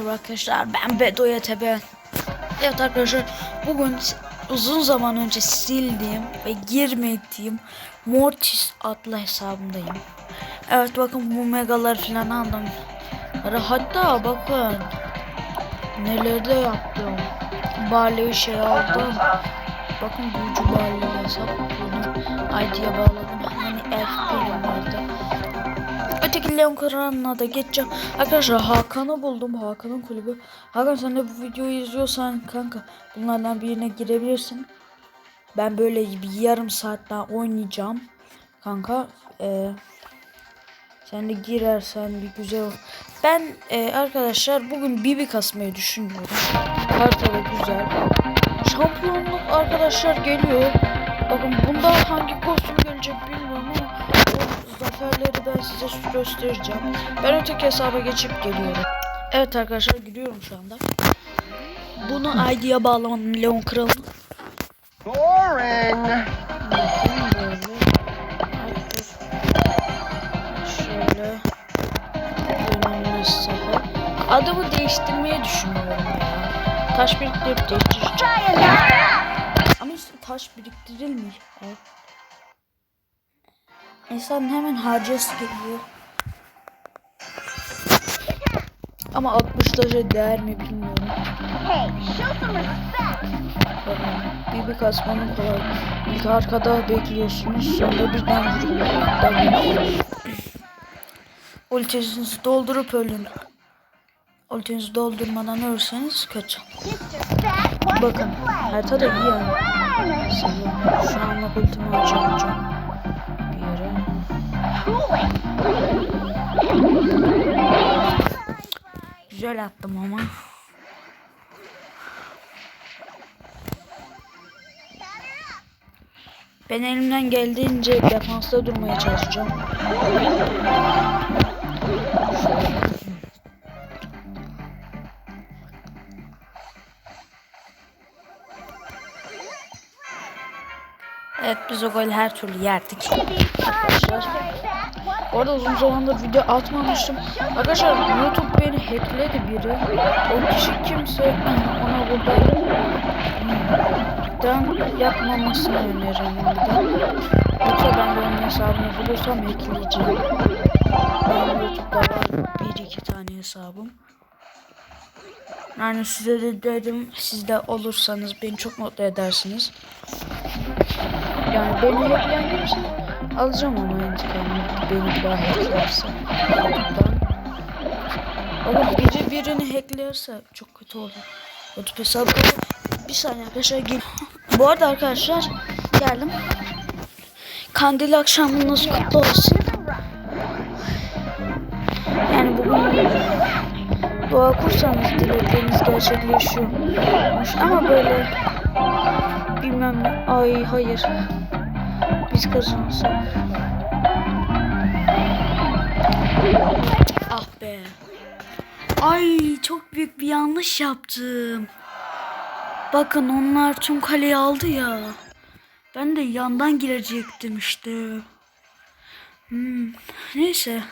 merhaba arkadaşlar ben Bedo YTB Evet arkadaşlar bugün uzun zaman önce sildiğim ve girmediğim Mortis adlı hesabımdayım. Evet bakın bu megalar falan aldım. Hatta bakın Nelerde yaptım. Barley şey aldım. Bakın büyücü barley hesap bunu ID'ye bağladım. Hani Öteki Leon Karan'la da geçeceğim. Arkadaşlar Hakan'ı buldum. Hakan'ın kulübü. Hakan sen de bu videoyu izliyorsan kanka bunlardan birine girebilirsin. Ben böyle bir yarım saat daha oynayacağım. Kanka e, sen de girersen bir güzel olur. Ben e, arkadaşlar bugün Bibi kasmayı düşünüyorum. Karta da güzel. Şampiyonluk arkadaşlar geliyor. Bakın bunda hangi kostüm gelecek bilmiyorum zaferleri ben size göstereceğim. Ben öteki hesaba geçip geliyorum. Evet arkadaşlar gidiyorum şu anda. Bunu ID'ye bağlamadım Leon Kral'ın. Boring. Şöyle. Adımı değiştirmeyi düşünüyorum ya. Taş biriktirip değiştireceğim. Ama taş biriktirilmiyor. Evet. İnsan hemen harcası geliyor. Ama 60 taşa değer mi bilmiyorum. Hey, show some respect. Bakın, Bir bir kasmanın kolay. İlk arkada bekliyorsunuz. Sonra birden vuruyor. Ultinizi doldurup ölün. Ultinizi doldurmadan ölürseniz what's Bakın the play? harita da iyi yani. Şu anlık ultimi harcamayacağım. Güzel attım ama. Ben elimden geldiğince defansta durmaya çalışacağım. Evet biz o golü her türlü yerdik. Arkadaşlar. Orada uzun zamandır video atmamıştım. Arkadaşlar YouTube beni hackledi biri. O kişi kimse ona burada dan yapmamasını öneririm burada. Yoksa ben de onun hesabını bulursam hackleyeceğim. Benim YouTube'da var bir iki tane hesabım. Yani size de dedim siz de olursanız beni çok mutlu edersiniz. Yani beni hackleyen kimse alacağım ama intikamını beni bir daha hacklerse. Ama biri birini hacklerse çok kötü olur. YouTube hesabı bir saniye arkadaşlar gel. Bu arada arkadaşlar geldim. Kandil akşamınız kutlu olsun. Yani bugün dua kursanız dilekleriniz gerçekleşiyormuş ama böyle bilmem ne. Ay hayır. Biz kazanırsak. Ah be. Ay çok büyük bir yanlış yaptım. Bakın onlar tüm kaleyi aldı ya. Ben de yandan girecektim işte. Hmm, neyse.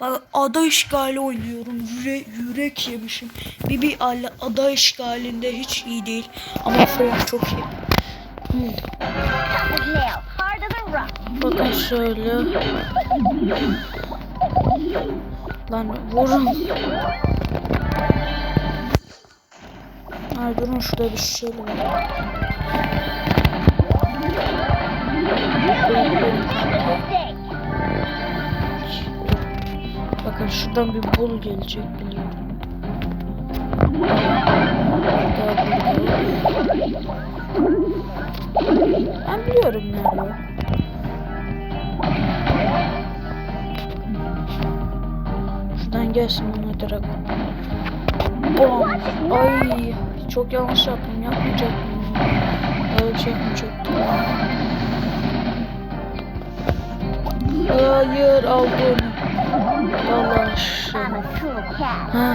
Bak ada işgali oynuyorum. Yüre, yürek yemişim. Bibi ala ada işgalinde hiç iyi değil. Ama Frank çok iyi. Hmm. Bakın şöyle. Lan vurun. Ay durun şurada bir şey var. Bakın şuradan bir bul gelecek biliyorum. Ben biliyorum Şuradan gelsin bana direkt. Bom. Ay çok yanlış yaptım. Yapmayacaktım. Öyle bir şey yapmayacaktım. Hayır aldım. Cat. Ha.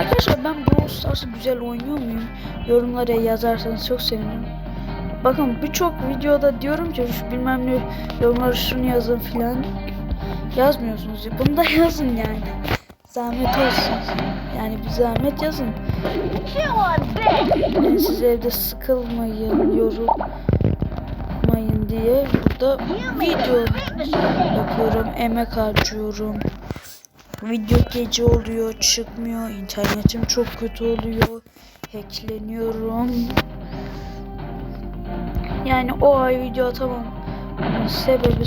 Arkadaşlar ben Brawl Stars'ı güzel oynuyor muyum? Yorumlara yazarsanız çok sevinirim. Bakın birçok videoda diyorum ki bilmem ne yorumlara şunu yazın filan. Yazmıyorsunuz. Bunu da yazın yani. zahmet olsun. Yani bir zahmet yazın. Yani siz evde sıkılmayın, yorulmayın diye burada video yapıyorum, emek harcıyorum. Video gece oluyor, çıkmıyor, internetim çok kötü oluyor, hackleniyorum. Yani o ay video atamam. Bunun sebebi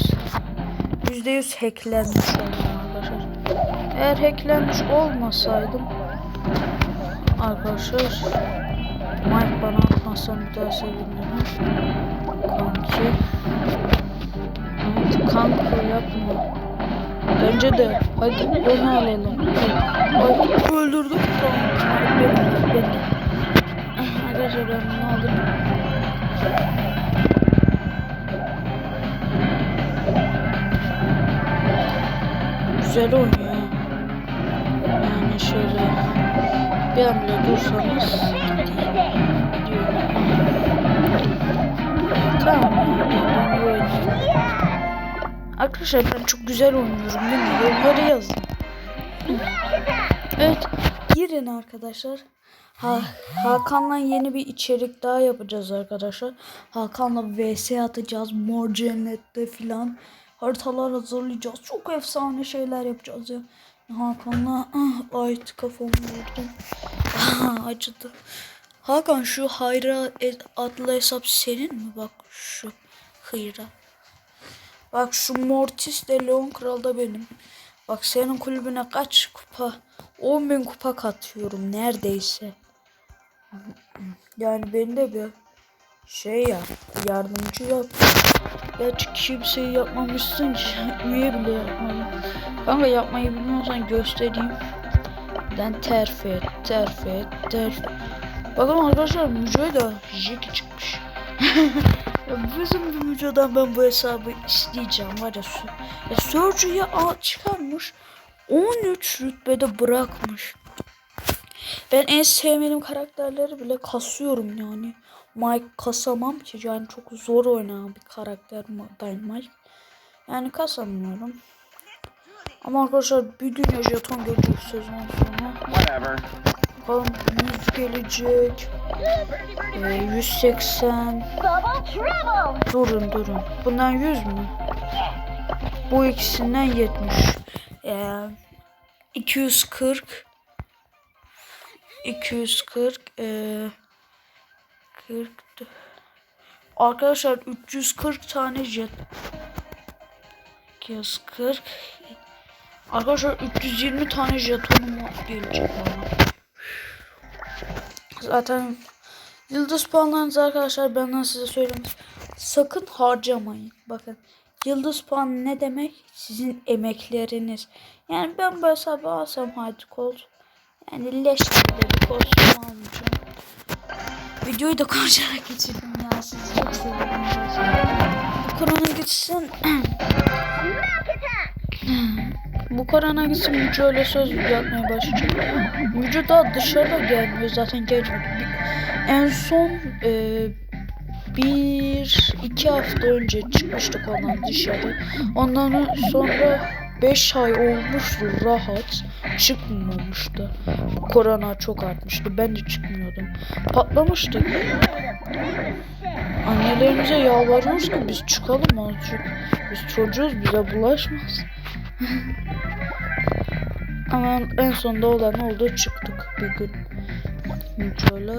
%100 hacklenmiş olmam arkadaşlar. Eğer hacklenmiş olmasaydım arkadaşlar Mike bana atmazsan bir daha sevinirim. Kanki. Evet kanka yapma. Bence de. Hadi onu alalım. Ay öldürdüm. Arkadaşlar ben bunu alırım. Güzel oynuyor. Yani şöyle bir bile dursanız gidiyorum. Tamam. Arkadaşlar ben çok güzel oynuyorum değil mi? Yorumları yazın. Evet. Girin arkadaşlar. Ha, Hakan'la yeni bir içerik daha yapacağız arkadaşlar. Hakan'la vs atacağız. Mor cennette filan. Haritalar hazırlayacağız. Çok efsane şeyler yapacağız ya. Hakan'la ah, ay kafamı vurdum. Ah, acıdı. Hakan şu Hayra e- adlı hesap senin mi? Bak şu Hayra. Bak şu Mortis de Leon Kral da benim. Bak senin kulübüne kaç kupa? 10 bin kupa katıyorum neredeyse. Yani beni de bir şey yap, yardımcı yap. Gerçi kimseyi yapmamışsın ki. Niye bile yapmadın? Kanka yapmayı bilmiyorsan göstereyim. Ben terfi et, terfi et, terfi. Bakın arkadaşlar Müco'ya da Jiki çıkmış. Bizim bir videodan ben bu hesabı isteyeceğim var ya. Ya Surge'yi çıkarmış. 13 rütbede bırakmış. Ben en sevmediğim karakterleri bile kasıyorum yani. Mike kasamam ki yani çok zor oynanan bir karakter Dynamite. Yani kasamıyorum. Ama arkadaşlar bir dünya jeton gelecek sezon sonra. Whatever. Bakalım 100 gelecek. Ee, 180. Bubble trouble. Durun durun. Bundan 100 mü? Bu ikisinden 70. Ee, 240 240 ee, 40 Arkadaşlar 340 tane jet 240 Arkadaşlar 320 tane jetonum gelecek bana. Zaten Yıldız puanlarınızı arkadaşlar benden size söyleyeyim. Sakın harcamayın. Bakın yıldız puan ne demek? Sizin emekleriniz. Yani ben bu hesabı alsam hadi kol. Yani leş gibi bir kostüm almayacağım. Videoyu da konuşarak geçirdim ya. Sizi çok seviyorum. Bu korona gitsin. Bu korona gitsin Müce öyle söz yapmaya başlayacak. Müce daha dışarıda gelmiyor zaten gelmiyor. En son e, bir iki hafta önce çıkmıştık ondan dışarı. Ondan sonra 5 ay olmuştu rahat çıkmamıştı. Korona çok artmıştı. Ben de çıkmıyordum. Patlamıştık. Annelerimize yalvarıyoruz ki biz çıkalım azıcık. Biz çocuğuz bize bulaşmaz. Ama en sonunda olan oldu çıktık bir gün. Şöyle.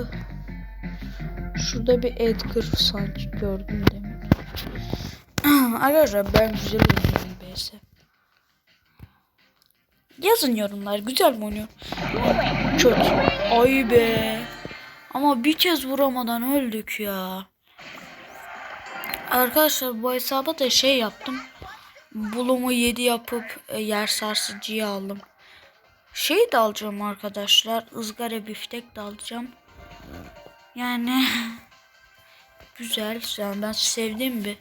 Şurada bir Edgar sanki gördüm demin. Arkadaşlar ben güzel oynuyorum BS. Yazın yorumlar güzel mi oynuyor? Kötü. Ay be. Ama bir kez vuramadan öldük ya. Arkadaşlar bu hesaba da şey yaptım. Bulumu 7 yapıp e, yer sarsıcıyı aldım. Şey de alacağım arkadaşlar. ızgara biftek de alacağım. Yani güzel. Yani ben sevdiğim bir.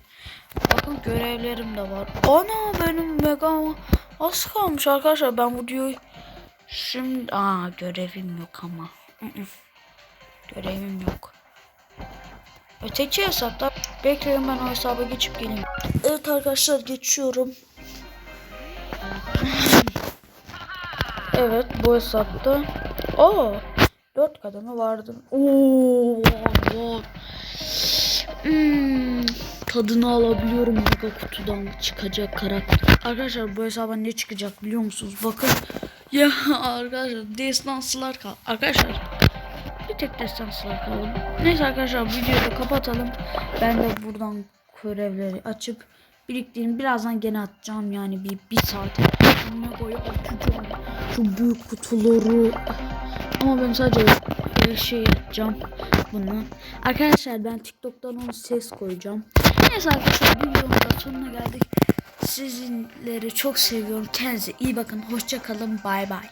Bakın görevlerim de var. Ana benim mega az kalmış arkadaşlar. Ben bu videoyu şimdi aa görevim yok ama. Görevim yok. Öteki hesapta bekleyin ben o hesaba geçip geleyim. Evet arkadaşlar geçiyorum. Evet bu hesapta. Oo. 4 kademe vardı. Oo. Tadını alabiliyorum mega kutudan çıkacak karakter. Arkadaşlar bu hesaba ne çıkacak biliyor musunuz? Bakın. Ya arkadaşlar destansılar kal. Arkadaşlar bir tek destansılar kaldı. Neyse arkadaşlar videoyu kapatalım. Ben de buradan görevleri açıp biriktireyim. Birazdan gene atacağım yani bir, bir saate. Mega'yı açacağım. Şu büyük kutuları. Ama ben sadece şey yapacağım bunu. Arkadaşlar ben TikTok'tan onu ses koyacağım. Neyse arkadaşlar bir videonun da sonuna geldik. Sizinleri çok seviyorum. Kendinize iyi bakın. Hoşça kalın. Bay bay.